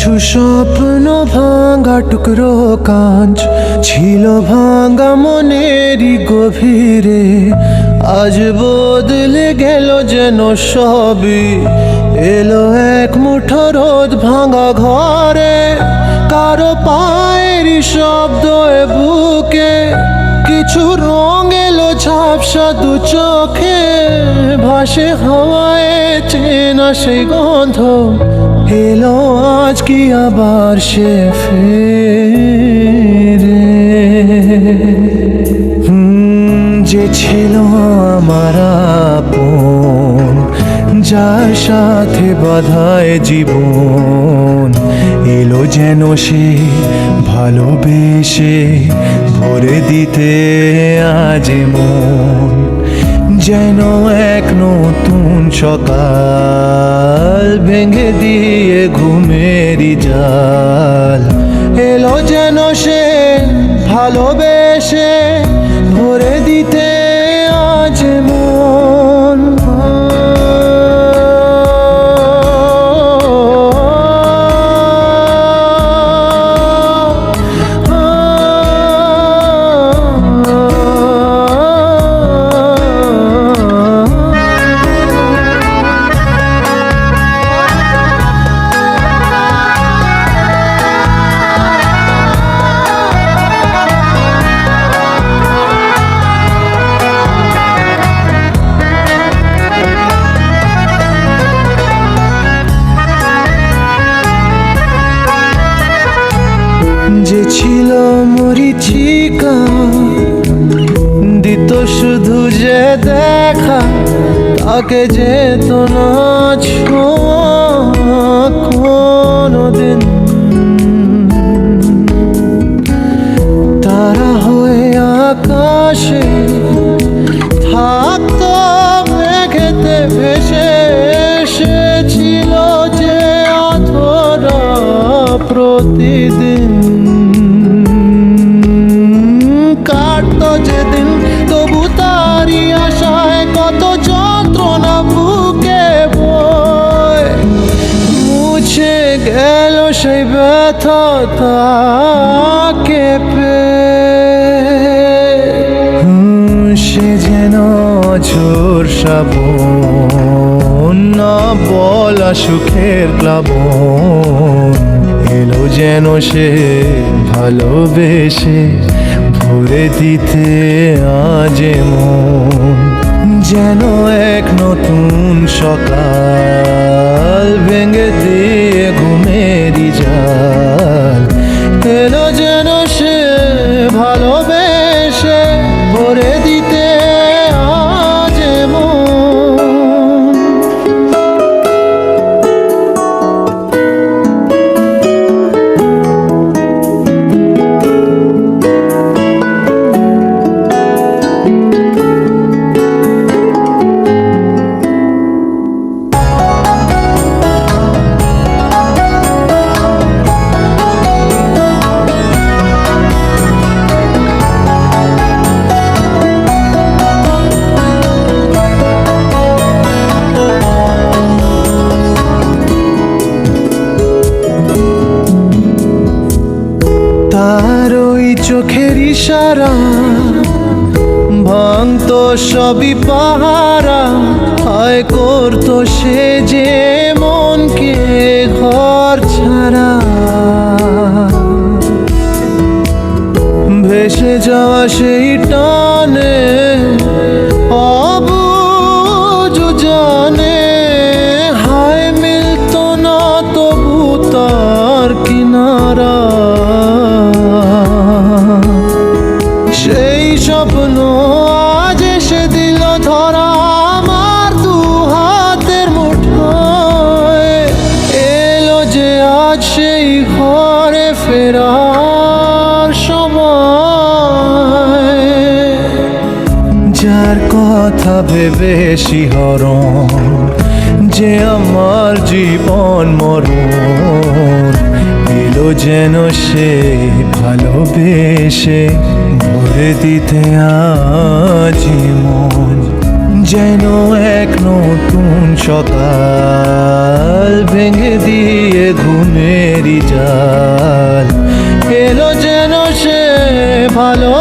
কিছু স্বপ্ন ভাঙা টুকরো কাঁচ ছিল ভাঙা মনেরই গভীরে। আজ বদলে গেল যেন সবই। এলো এক মুঠো রোদ ভাঙা ঘরে। কারও পায়েরই শব্দ বুকে। কিছু রং এলো ঝাপসা দু চোখে। ভাসে হাওয়ায় চেনা সেই গন্ধ। এলো আজ কি আবার সে ফেরে? যে ছিল আমার আপন, যার সাথে বাধায় জীবন, এলো যেন সে ভালোবেসে ভরে দিতে আজ মন যেন এক নতুন সকাল ভেঙে দিয়ে ঘুমেরি জাল। এলো যেন সে ভালোবেসে মরিচিকা দিত শুধু যে দেখা, তাকে যেত না ছোঁয়া কোনোদিন। তারা হয়ে আকাশে থাকতো মেঘেতে ভেসে এসেছিল যে অধরা প্রতিদিন। যেদিন তবু তারই আশায় কত যন্ত্রণা বুকে বয়। মুছে গেল সেই ব্যথা হুম, সে যেন ঝোর শ্রাবণ না বলা সুখের প্লাবন। এলো যেন সে ভালোবেসে ভরে দিতে আজ মন যেন এক নতুন সকাল ভেঙে চোখের ইশারা ভাঙত সবই পাহারা হয় করত সে যে মনকে ঘর ছাড়া। ভেসে যাওয়া সেই টানে তার কথা ভেবে শিহরণ, যে আমার জীবন মরণ দিল যেন সে ভালোবেসে ভরে দিতে আজি মন, যেন এক নতুন সকাল ভেঙে দিয়ে ঘুমেরি যাল এলো যেন সে ভালো